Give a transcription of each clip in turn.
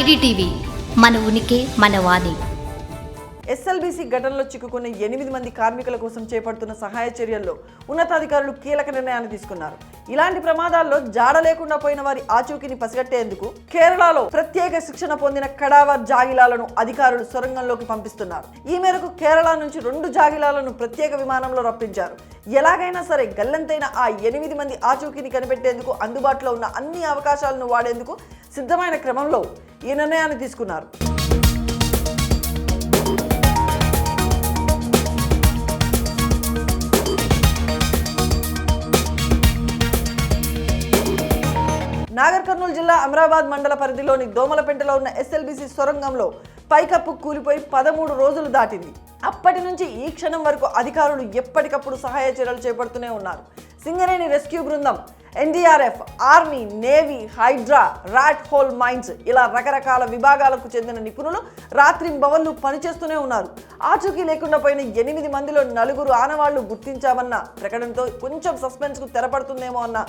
IDTV మన ఉనికి మన వాణి. ఎస్ఎల్బీసీ ఘటనలో చిక్కుకున్న ఎనిమిది మంది కార్మికుల కోసం చేపడుతున్న సహాయ చర్యల్లో ఉన్నతాధికారులు కీలక నిర్ణయాన్ని తీసుకున్నారు. ఇలాంటి ప్రమాదాల్లో జాడ లేకుండా పోయిన వారి ఆచూకీని పసిగట్టేందుకు కేరళలో ప్రత్యేక శిక్షణ పొందిన కడావర్ జాగిలాలను అధికారులు సొరంగంలోకి పంపిస్తున్నారు. ఈ మేరకు కేరళ నుంచి రెండు జాగిలాలను ప్రత్యేక విమానంలో రప్పించారు. ఎలాగైనా సరే గల్లంతైన ఆ ఎనిమిది మంది ఆచూకీని కనిపెట్టేందుకు అందుబాటులో ఉన్న అన్ని అవకాశాలను వాడేందుకు సిద్ధమైన క్రమంలో ఈ నిర్ణయాన్ని తీసుకున్నారు. నాగర్ కర్నూలు జిల్లా అమరాబాద్ మండల పరిధిలోని దోమలపెంటలో ఉన్న ఎస్ఎల్బిసి సొరంగంలో పైకప్పు కూలిపోయి పదమూడు రోజులు దాటింది. అప్పటి నుంచి ఈ క్షణం వరకు అధికారులు ఎప్పటికప్పుడు సహాయ చర్యలు చేపడుతూనే ఉన్నారు. సింగరేణి రెస్క్యూ బృందం NDRF army navy Hydraa rat hole mines ఇలా రకరకాల విభాగాలకు చెందిన నిపుణులు రాత్రింబవళ్ళు పనిచేస్తూనే ఉన్నారు. ఆచూకీ లేకుండా పోయిన ఎనిమిది మందిలో నలుగురు ఆనవాళ్ళు గుర్తించామన్న ప్రకటనతో కొంచెం సస్పెన్స్కు తెరపడుతుందేమో అన్న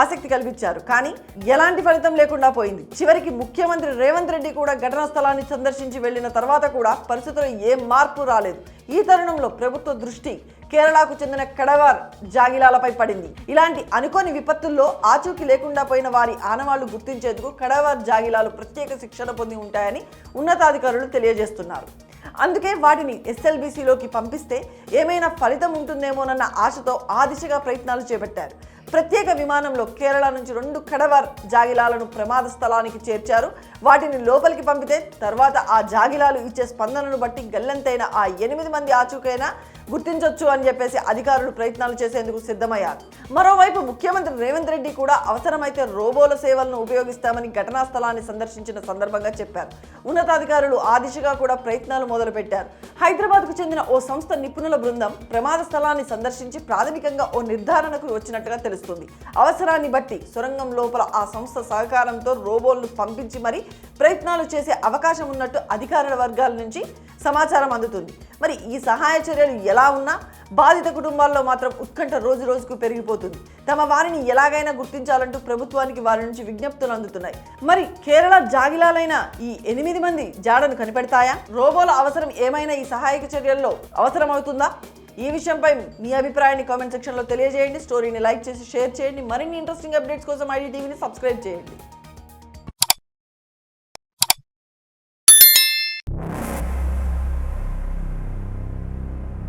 ఆసక్తి కల్పించారు కానీ ఎలాంటి ఫలితం లేకుండా పోయింది. చివరికి ముఖ్యమంత్రి రేవంత్ రెడ్డి కూడా ఘటనా స్థలాన్ని సందర్శించి వెళ్ళిన తర్వాత కూడా పరిస్థితుల్లో ఏ మార్పు రాలేదు. ఈ తరుణంలో ప్రభుత్వ దృష్టి కేరళకు చెందిన కడవార్ జాగిలాలపై పడింది. ఇలాంటి అనుకోని విపత్తుల్లో ఆచూకీ లేకుండా పోయిన వారి ఆనవాళ్ళు గుర్తించేందుకు కడవార్ జాగిలాలు ప్రత్యేక శిక్షణ పొంది ఉంటాయని ఉన్నతాధికారులు తెలియజేస్తున్నారు. అందుకే వాటిని ఎస్ఎల్బీసీలోకి పంపిస్తే ఏమైనా ఫలితం ఉంటుందేమోనన్న ఆశతో ఆ దిశగా ప్రయత్నాలు చేపట్టారు. ప్రత్యేక విమానంలో కేరళ నుంచి రెండు కడవర్ జాగిలాలను ప్రమాద స్థలానికి చేర్చారు. వాటిని లోపలికి పంపితే తర్వాత ఆ జాగిలాలు ఇచ్చే స్పందనను బట్టి గల్లంతైన ఆ ఎనిమిది మంది ఆచూకైనా గుర్తించొచ్చు అని చెప్పేసి అధికారులు ప్రయత్నాలు చేసేందుకు సిద్ధమయ్యారు. మరోవైపు ముఖ్యమంత్రి రేవంత్ రెడ్డి కూడా అవసరమైతే రోబోల సేవలను ఉపయోగిస్తామని ఘటనా స్థలాన్ని సందర్శించిన సందర్భంగా చెప్పారు. ఉన్నతాధికారులు ఆ దిశగా కూడా ప్రయత్నాలు మొదలుపెట్టారు. హైదరాబాద్కు చెందిన ఓ సంస్థ నిపుణుల బృందం ప్రమాద స్థలాన్ని సందర్శించి ప్రాథమికంగా ఓ నిర్ధారణకు వచ్చినట్టుగా తెలుస్తుంది. అవసరాన్ని బట్టి సొరంగం లోపల ఆ సంస్థ సహకారంతో రోబోలను పంపించి మరీ ప్రయత్నాలు చేసే అవకాశం ఉన్నట్టు అధికారుల వర్గాల నుంచి సమాచారం అందుతుంది. మరి ఈ సహాయ చర్యలు ఎలా ఉన్నా బాధిత కుటుంబాల్లో మాత్రం ఉత్కంఠ రోజు రోజుకు పెరిగిపోతుంది. తమ వారిని ఎలాగైనా గుర్తించాలంటూ ప్రభుత్వానికి వారి నుంచి విజ్ఞప్తులు అందుతున్నాయి. మరి కేరళ జాగిలాలైన ఈ ఎనిమిది మంది జాడను కనిపెడతాయా? రోబోల అవసరం ఏమైనా ఈ సహాయక చర్యల్లో అవసరం అవుతుందా ఈ విషయంపై మీ అభిప్రాయాన్ని కామెంట్ సెక్షన్లో తెలియజేయండి. స్టోరీని లైక్ చేసి షేర్ చేయండి. మరిన్ని ఇంట్రెస్టింగ్ అప్డేట్స్ కోసం ఐడి టీవీని సబ్స్క్రైబ్ చేయండి.